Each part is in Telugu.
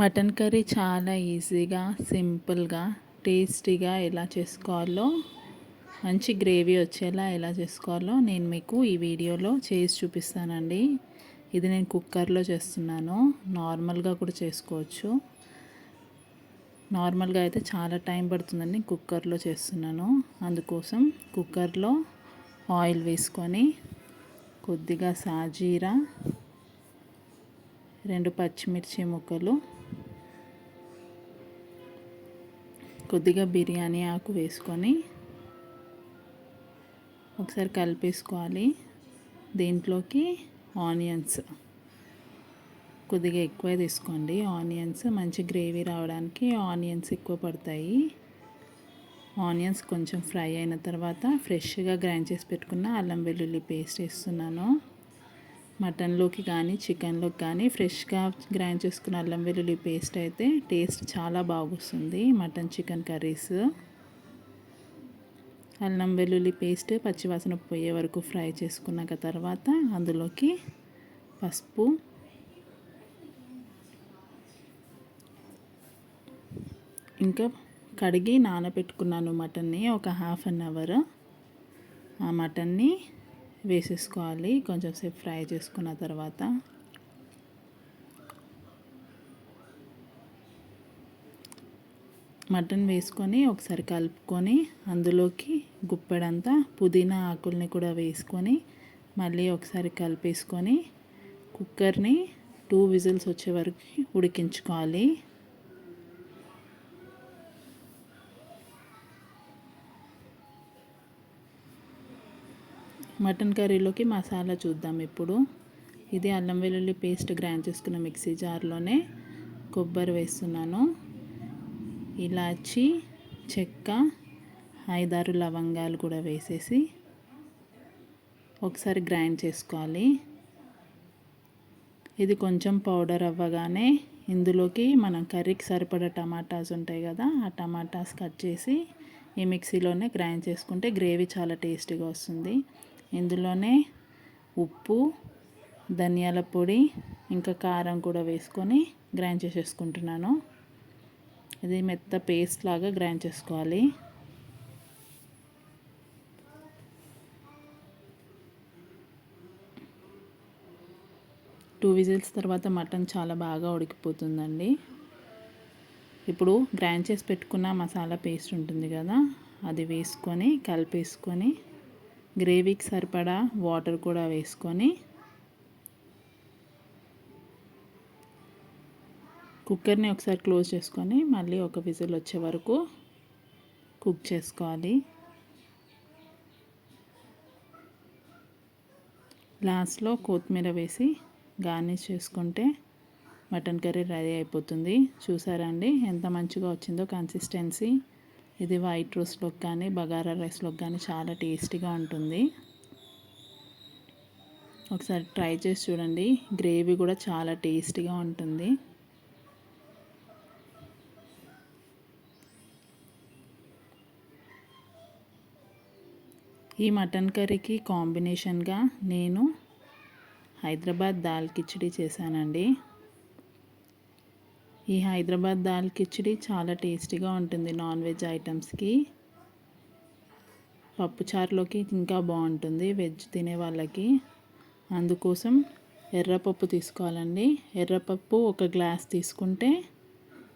మటన్ కర్రీ చాలా ఈజీగా సింపుల్గా టేస్టీగా ఎలా చేసుకోవాలో మంచి గ్రేవీ వచ్చేలా ఎలా చేసుకోవాలో నేను మీకు ఈ వీడియోలో చేసి చూపిస్తానండి. ఇది నేను కుక్కర్లో చేస్తున్నాను. నార్మల్గా కూడా చేసుకోవచ్చు. నార్మల్గా అయితే చాలా టైం పడుతుందండి కుక్కర్లో చేస్తున్నాను. అందుకోసం కుక్కర్లో ఆయిల్ వేసుకొని కొద్దిగా సాజీరా రెండు పచ్చిమిర్చి ముక్కలు కొద్దిగా బిర్యానీ ఆకు వేసుకొని ఒకసారి కలిపేసుకోవాలి. దీంట్లోకి ఆనియన్స్. కొద్దిగా ఎక్కువ తీసుకోండి. ఆనియన్స్ మంచి గ్రేవీ రావడానికి ఆనియన్స్ ఎక్కువ పడతాయి. ఆనియన్స్ కొంచెం ఫ్రై అయిన తర్వాత ఫ్రెష్గా గ్రైండ్ చేసి పెట్టుకున్న అల్లం వెల్లుల్లి పేస్ట్ వేస్తున్నాను. మటన్లోకి కానీ చికెన్లోకి కానీ ఫ్రెష్గా గ్రైండ్ చేసుకున్న అల్లం వెల్లుల్లి పేస్ట్ అయితే టేస్ట్ చాలా బాగుస్తుంది. Mutton chicken curries. అల్లం వెల్లుల్లి పేస్ట్ పచ్చివాసన పోయే వరకు ఫ్రై చేసుకున్నాక తర్వాత అందులోకి పసుపు ఇంకా కడిగి నానబెట్టుకున్నాను మటన్ని ఒక హాఫ్ అన్ అవర్. ఆ మటన్ని వేసేసుకోవాలి. కొంచెం సేపు ఫ్రై చేసుకున్న తర్వాత. మటన్ వేసుకొని ఒకసారి కలుపుకొని అందులోకి గుప్పెడంతా పుదీనా ఆకుల్ని కూడా వేసుకొని మళ్ళీ ఒకసారి కలిపేసుకొని కుక్కర్ని టూ విజిల్స్ వచ్చే వరకు ఉడికించుకోవాలి. మటన్ కర్రీలోకి మసాలా చూద్దాం ఇప్పుడు. ఇది అల్లం వెల్లుల్లి పేస్ట్ గ్రైండ్ చేసుకున్న మిక్సీ జార్లోనే కొబ్బరి వేస్తున్నాను. ఇలాచి చెక్క ఐదారు లవంగాలు కూడా వేసేసి ఒకసారి గ్రైండ్ చేసుకోవాలి. ఇది కొంచెం పౌడర్ అవ్వగానే ఇందులోకి మనం కర్రీకి సరిపడా టమాటాస్ ఉంటాయి కదా ఆ టమాటాస్ కట్ చేసి ఈ మిక్సీలోనే గ్రైండ్ చేసుకుంటే గ్రేవీ చాలా టేస్టీగా వస్తుంది. ఇందులోనే ఉప్పు ధనియాల పొడి ఇంకా కారం కూడా వేసుకొని గ్రైండ్ చేసేసుకుంటున్నాను. ఇది మెత్త పేస్ట్ లాగా గ్రైండ్ చేసుకోవాలి. టూ విజిల్స్ తర్వాత మటన్ చాలా బాగా ఉడికిపోతుందండి. ఇప్పుడు గ్రైండ్ చేసి పెట్టుకున్న మసాలా పేస్ట్ ఉంటుంది కదా అది వేసుకొని కలిపేసుకొని గ్రేవీకి సరిపడా వాటర్ కూడా వేసుకొని కుక్కర్ని ఒకసారి క్లోజ్ చేసుకొని మళ్ళీ ఒక విజిల్ వచ్చే వరకు కుక్ చేసుకోవాలి. లాస్ట్లో కొత్తిమీర వేసి గార్నిష్ చేసుకుంటే మటన్ కర్రీ రెడీ అయిపోతుంది. చూసారా అండి? ఎంత మంచిగా వచ్చిందో కన్సిస్టెన్సీ ఇది వైట్ రోస్ట్లోకి కానీ బగారా రైస్లోకి కానీ చాలా టేస్టీగా ఉంటుంది. ఒకసారి ట్రై చేసి చూడండి. గ్రేవీ కూడా చాలా టేస్టీగా ఉంటుంది. ఈ మటన్ కర్రీకి కాంబినేషన్గా నేను హైదరాబాద్ దాల్ కిచడీ చేశానండి. ఈ హైదరాబాద్ దాల్ కిచిడి చాలా టేస్టీగా ఉంటుంది నాన్ వెజ్ ఐటమ్స్కి. పప్పుచారులోకి ఇంకా బాగుంటుంది వెజ్ తినే వాళ్ళకి. అందుకోసం ఎర్రపప్పు తీసుకోవాలండి. ఎర్రపప్పు ఒక గ్లాస్ తీసుకుంటే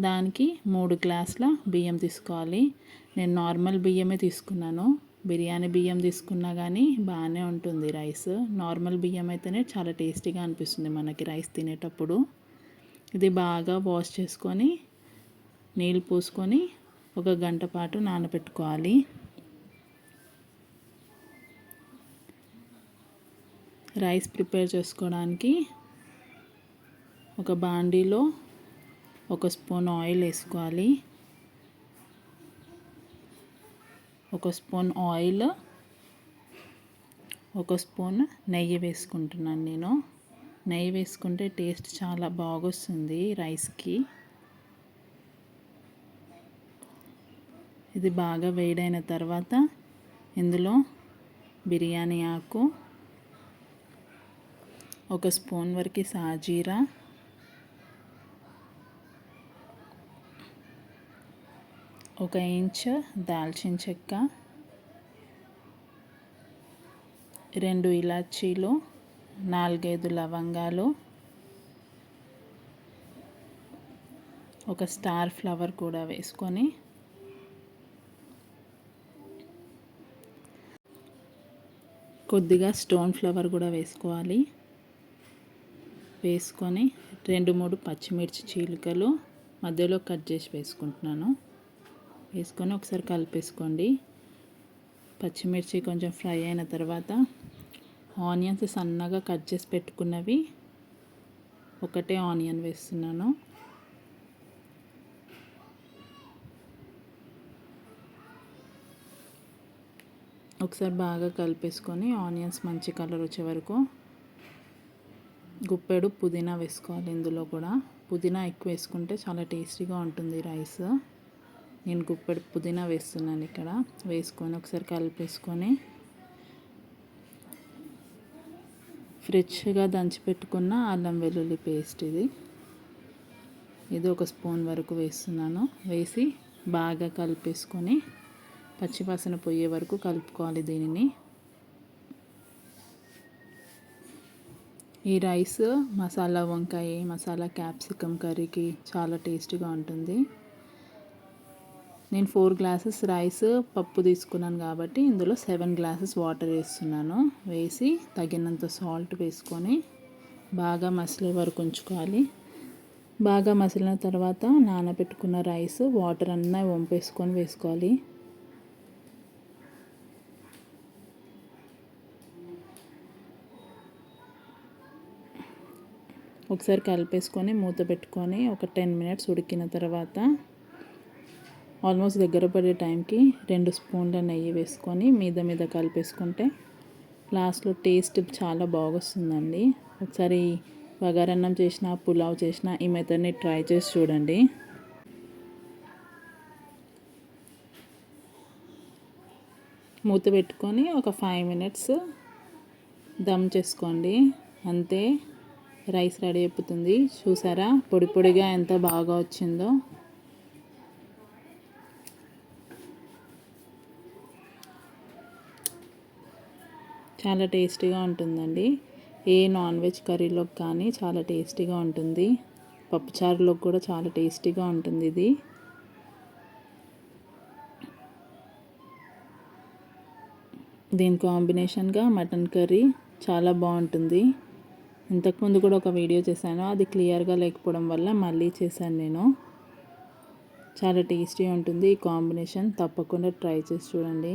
దానికి మూడు గ్లాసుల బియ్యం తీసుకోవాలి. నేను నార్మల్ బియ్యమే తీసుకున్నాను. బిర్యానీ బియ్యం తీసుకున్నా కానీ బాగానే ఉంటుంది రైస్. నార్మల్ బియ్యం అయితేనే చాలా టేస్టీగా అనిపిస్తుంది మనకి రైస్ తినేటప్పుడు. ఇది బాగా వాష్ చేసుకొని నీళ్ళు పోసుకొని ఒక గంట పాటు నానబెట్టుకోవాలి. రైస్ ప్రిపేర్ చేసుకోవడానికి ఒక బాండీలో ఒక స్పూన్ ఆయిల్ వేసుకోవాలి. ఒక స్పూన్ ఆయిల్ ఒక స్పూన్ నెయ్యి వేసుకుంటున్నాను నేను. నెయ్యి వేసుకుంటే టేస్ట్ చాలా బాగొస్తుంది రైస్కి. ఇది బాగా వేడైన తర్వాత ఇందులో బిర్యానీ ఆకు ఒక స్పూన్ వరకు సాజీరా ఒక ఇంచ్ దాల్చిన చెక్క రెండు ఇలాచీలు నాలుగైదు లవంగాలు ఒక స్టార్ ఫ్లవర్ కూడా వేసుకొని కొద్దిగా స్టోన్ ఫ్లవర్ కూడా వేసుకోవాలి. వేసుకొని రెండు మూడు పచ్చిమిర్చి చీలికలు మధ్యలో కట్ చేసి వేసుకుంటున్నాను. వేసుకొని ఒకసారి కలిపేసుకోండి. పచ్చిమిర్చి కొంచెం ఫ్రై అయిన తర్వాత ఆనియన్స్ సన్నగా కట్ చేసి పెట్టుకున్నవి. ఒకటే ఆనియన్ వేస్తున్నాను. ఒకసారి బాగా కలిపేసుకొని ఆనియన్స్ మంచి కలర్ వచ్చే వరకు గుప్పెడు పుదీనా వేసుకోవాలి ఇందులో కూడా. పుదీనా ఎక్కువ వేసుకుంటే చాలా టేస్టీగా ఉంటుంది రైస్. నేను గుప్పెడు పుదీనా వేస్తున్నాను ఇక్కడ. వేసుకొని ఒకసారి కలిపేసుకొని ఫ్రెష్గా దంచి పెట్టుకున్న అల్లం వెల్లుల్లి పేస్ట్ ఇది. ఇది ఒక స్పూన్ వరకు వేస్తున్నాను. వేసి బాగా కలిపేసుకొని పచ్చివాసన పోయే వరకు కలుపుకోవాలి దీనిని. ఈ రైస్ మసాలా వంకాయ మసాలా క్యాప్సికమ్ కర్రీకి చాలా టేస్టీగా ఉంటుంది. నేను ఫోర్ గ్లాసెస్ రైస్ పప్పు తీసుకున్నాను కాబట్టి ఇందులో సెవెన్ గ్లాసెస్ వాటర్ వేస్తున్నాను. వేసి తగినంత సాల్ట్ వేసుకొని బాగా మసిలే వరకు ఉంచుకోవాలి. బాగా మసిలిన తర్వాత నానబెట్టుకున్న రైస్ వాటర్ అన్నీ వంపేసుకొని వేసుకోవాలి. ఒకసారి కలిపేసుకొని మూత పెట్టుకొని ఒక టెన్ మినిట్స్ ఉడికిన తర్వాత ఆల్మోస్ట్ దగ్గర పడే టైంకి రెండు స్పూన్ల నెయ్యి వేసుకొని మీద మీద కలిపేసుకుంటే లాస్ట్లో టేస్ట్ చాలా బాగొస్తుందండి. ఒకసారి బగారన్నం చేసిన పులావ్ చేసిన ఈ మెథడ్ని ట్రై చేసి చూడండి. మూత పెట్టుకొని ఒక ఫైవ్ మినిట్స్ దమ్ చేసుకోండి. అంతే రైస్ రెడీ అయిపోతుంది. చూసారా? పొడి పొడిగా ఎంత బాగా వచ్చిందో. చాలా టేస్టీగా ఉంటుందండి. ఏ నాన్ వెజ్ కర్రీలోకి కానీ చాలా టేస్టీగా ఉంటుంది. పప్పుచారులోకి కూడా చాలా టేస్టీగా ఉంటుంది ఇది. దీని కాంబినేషన్గా మటన్ కర్రీ చాలా బాగుంటుంది. ఇంతకుముందు కూడా ఒక వీడియో చేశాను. అది క్లియర్గా లేకపోవడం వల్ల మళ్ళీ చేశాను నేను. చాలా టేస్టీ ఉంటుంది ఈ కాంబినేషన్. తప్పకుండా ట్రై చేసి చూడండి.